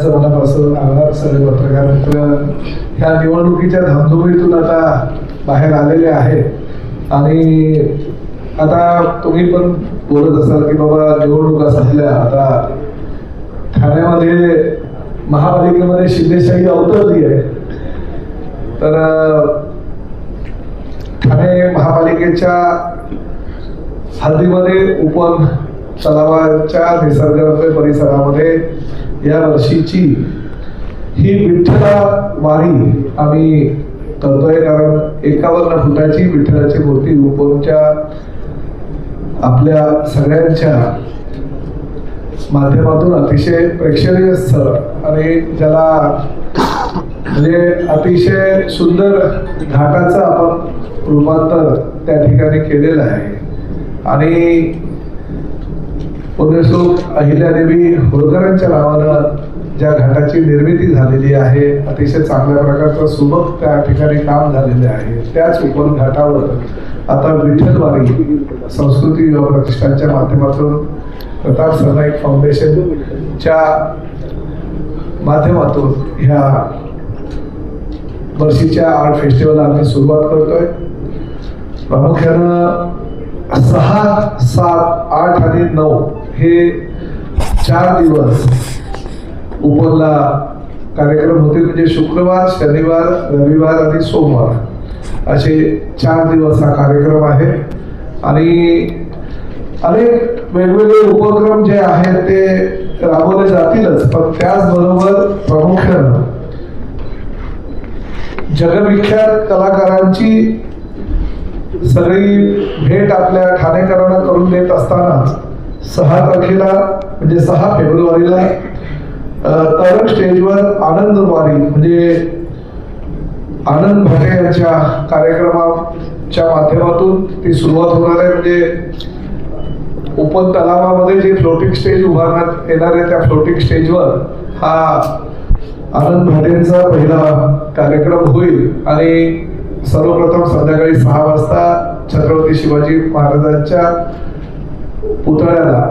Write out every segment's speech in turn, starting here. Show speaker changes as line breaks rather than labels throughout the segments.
सगळ्यांचं मनापासून आभार सगळे पत्रकार मित्र ह्या निवडणुकीच्या धामधुमीतून आता बाहेर आलेले आहेत. आणि आता तुम्ही पण बोलत असाल की बाबा निवडणुका झाल्या. आता ठाण्यामध्ये महापालिकेमध्ये शिंदेशाही अवतरली आहे. तर ठाणे महापालिकेच्या हद्दीमध्ये उपवन तलावाच्या निसर्गरम्य परिसरामध्ये या वर्षीची ही विठ्ठला वारी आम्ही करतोय कारण एकावन्न फुटाची विठ्ठलाची मूर्ती उपवनच्या आपल्या सगळ्यांच्या माध्यमातून अतिशय प्रेक्षणीय स्थळ आणि ज्याला म्हणजे अतिशय सुंदर घाटाचं आपण रूपांतर त्या ठिकाणी केलेलं आहे. आणि पुण्यश्लोक अहिल्यादेवी होळकरांच्या नावानं ज्या घाटाची निर्मिती झालेली आहे अतिशय चांगल्या प्रकारचं सुबक त्या ठिकाणी काम झालेले आहे. त्याच उपवन घाटावर आता विठ्ठलवारी संस्कृती युवा प्रतिष्ठानच्या माध्यमातून प्रताप सरनाईक फाउंडेशनच्या माध्यमातून ह्या वर्षीच्या आर्ट फेस्टिवलला आम्ही सुरुवात करतोय. प्रामुख्यानं सहा सात आठ आणि नऊ हे चार दिवस उपरला कार्यक्रम होते म्हणजे शुक्रवार शनिवार रविवार आणि सोमवार असे चार दिवस हा कार्यक्रम आहे. आणि अनेक वेगवेगळे उपक्रम जे आहेत ते राबवले जातीलच पण त्याचबरोबर प्रामुख्यानं जगविख्यात कलाकारांची सगळी भेट आपल्या ठाणेकरांना करून देत असतानाच सहा तारखेला म्हणजे सहा फेब्रुवारीला तारक स्टेजवर आनंद वारी म्हणजे आनंद भाटे यांच्या कार्यक्रमाच्या माध्यमातून ती सुरुवात होणार आहे. म्हणजे ओपन तलावामध्ये जे फ्लोटिंग स्टेज उभारण्यात येणार आहे त्या फ्लोटिंग स्टेजवर हा आनंद भाटेंचा पहिला कार्यक्रम होईल. आणि सर्वप्रथम संध्याकाळी सहा वाजता छत्रपती शिवाजी महाराजांच्या पुतळ्याला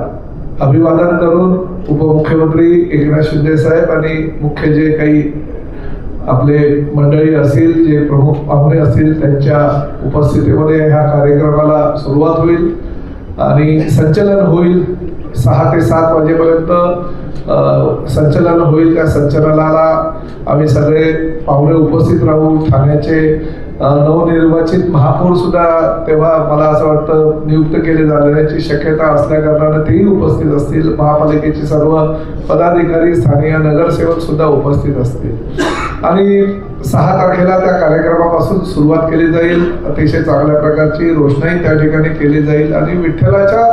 अभिवादन करून उपमुख्यमंत्री एकनाथ शिंदे साहेब आणि मुख्य जे काही आपले मंडळी असतील जे प्रमुख पाहुणे असतील त्यांच्या उपस्थितीमध्ये ह्या कार्यक्रमाला सुरुवात होईल आणि संचलन होईल सहा ते सात वाजेपर्यंत. संचलन होईल त्या संचलनाला आम्ही सगळे पाहुणे उपस्थित राहू ठाण्याचे नवनिर्वाचित महापौर सुद्धा तेव्हा मला असं वाटतं नियुक्त केले जाण्याची शक्यता असल्या कारणानं तेही उपस्थित असतील. महापालिकेचे सर्व पदाधिकारी स्थानीय नगरसेवक सुद्धा उपस्थित असतील. आणि सहा तारखेला त्या कार्यक्रमापासून सुरुवात केली जाईल. अतिशय चांगल्या प्रकारची रोषणाई त्या ठिकाणी केली जाईल. आणि विठ्ठलाच्या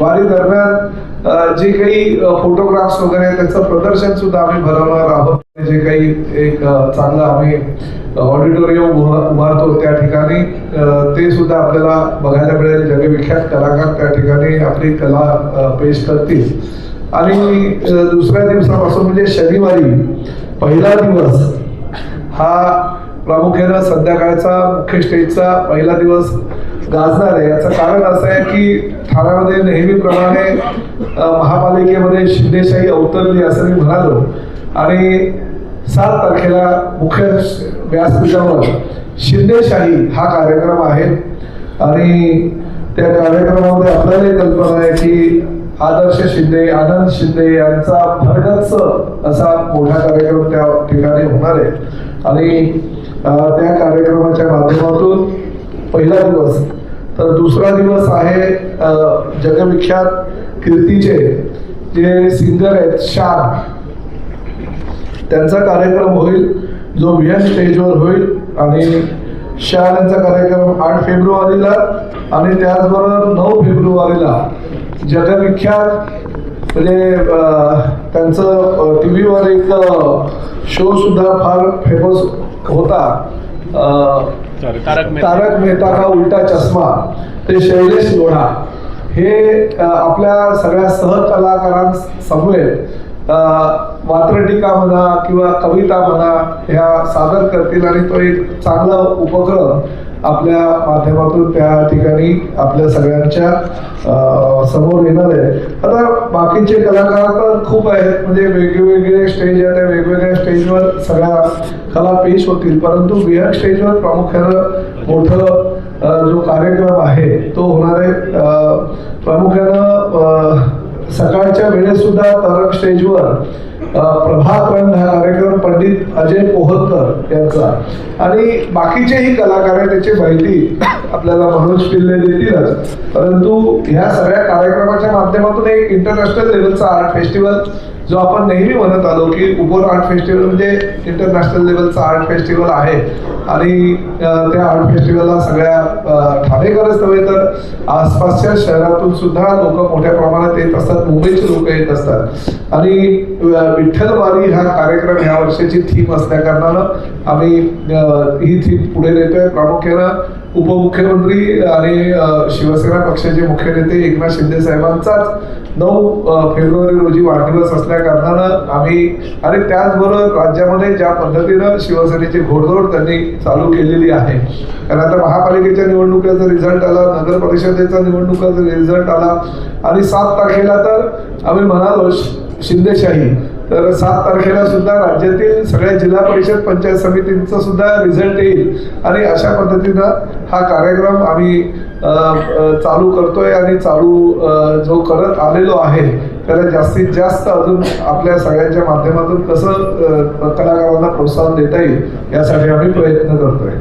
वारी दरम्यान जे काही फोटोग्राफ्स वगैरे आहेत त्याचं प्रदर्शन सुद्धा आम्ही भरवणार आहोत. जे काही एक चांगलं आम्ही ऑडिटोरियम उभारतो त्या ठिकाणी ते सुद्धा आपल्याला बघायला मिळेल. जगविख्यात कलाकार त्या ठिकाणी आपली कला पेश करतील. आणि दुसऱ्या दिवसापासून म्हणजे शनिवारी पहिला दिवस हा प्रामुख्यानं संध्याकाळचा मुख्य स्टेजचा पहिला दिवस गाजणार आहे. याचं कारण असं आहे की ठाण्यामध्ये नेहमीप्रमाणे महापालिकेमध्ये शिंदेशाही अवतरली असं मी म्हणालो. आणि सात तारखेला मुख्य व्यासपीठावर शिंदेशाही हा कार्यक्रम आहे. आणि त्या कार्यक्रमामध्ये आपल्यालाही कल्पना आहे की आदर्श शिंदे आनंद शिंदे यांचा भरगच्च असा मोठा कार्यक्रम त्या ठिकाणी होणार आहे. आणि त्या कार्यक्रमाच्या माध्यमातून पहिला दिवस तर दुसरा दिवस आहे जगविख्यात कीर्तीचे जे सिंगर आहेत शान. त्यांचा कार्यक्रम होईल जो व्हीएन स्टेजवर होईल आणि शाह यांचा कार्यक्रम आठ फेब्रुवारीला आणि त्याचबरोबर नऊ फेब्रुवारीला जगविख्यात म्हणजे त्यांचं टी व्हीवर एक शो सुद्धा फार फेमस होता
तारक मेहता.
का उलटा चष्मा ते शैलेश लोढा हे आपल्या सगळ्या सहकलाकारांसमवेत वात्रटिका म्हणा किंवा कविता म्हणा ह्या सादर करतील आणि तो एक चांगला उपक्रम आपल्या माध्यमातून त्या ठिकाणी आपल्या सगळ्यांच्या समोर येणार आहे. आता बाकीचे कलाकार तर खूप आहेत. म्हणजे वेगवेगळे स्टेज आहेत त्या वेगवेगळ्या स्टेजवर सगळ्या कला पेश होतील. परंतु बिहार स्टेजवर प्रामुख्यानं मोठं जो कार्यक्रम आहे तो होणार आहे. प्रामुख्यानं सकाळच्या वेळेस सुद्धा तरंग स्टेजवर प्रभाकरण हा कार्यक्रम पंडित अजय पोहतकर यांचा. आणि बाकीचेही कलाकार आहेत त्याची माहिती आपल्याला मनोज पिल्ले देतीलच. परंतु ह्या सगळ्या कार्यक्रमाच्या माध्यमातून एक इंटरनॅशनल लेवलचा आर्ट फेस्टिवल जो आपण नेहमी म्हणत आलो की उपोर आर्ट फेस्टिवल म्हणजे इंटरनॅशनल लेवलचा आर्ट फेस्टिवल आहे. आणि त्या आर्ट फेस्टिवलला सगळ्या ठाणेकरच नव्हे तर आसपासच्या शहरातून सुद्धा लोक मोठ्या प्रमाणात येत असतात मुंबईचे लोक येत असतात. आणि विठ्ठलवारी हा कार्यक्रम ह्या वर्षाची थीम असल्याकारणानं आम्ही ही थीम पुढे नेतोय. प्रामुख्यानं उपमुख्यमंत्री आणि शिवसेना पक्षाचे मुख्य नेते एकनाथ शिंदे साहेबांचाच नऊ फेब्रुवारी रोजी वाढदिवस असल्या कारणानं आम्ही आणि त्याचबरोबर राज्यामध्ये ज्या पद्धतीनं शिवसेनेची घोडदौड त्यांनी चालू केलेली आहे. कारण आता महापालिकेच्या निवडणुकीचा रिझल्ट आला नगर परिषदेचा निवडणुकीचा रिझल्ट आला आणि सात तारखेला तर आम्ही म्हणालो शि- शिंदेशाही. तर सात तारखेला सुद्धा राज्यातील सगळ्या जिल्हा परिषद पंचायत समितींचा सुद्धा रिझल्ट येईल. आणि अशा पद्धतीनं हा कार्यक्रम आम्ही चालू करतोय आणि चालू जो करत आलेलो आहे त्याला जास्तीत जास्त अजून आपल्या सगळ्यांच्या माध्यमातून कसं कलाकारांना प्रोत्साहन देता येईल यासाठी आम्ही प्रयत्न करतोय.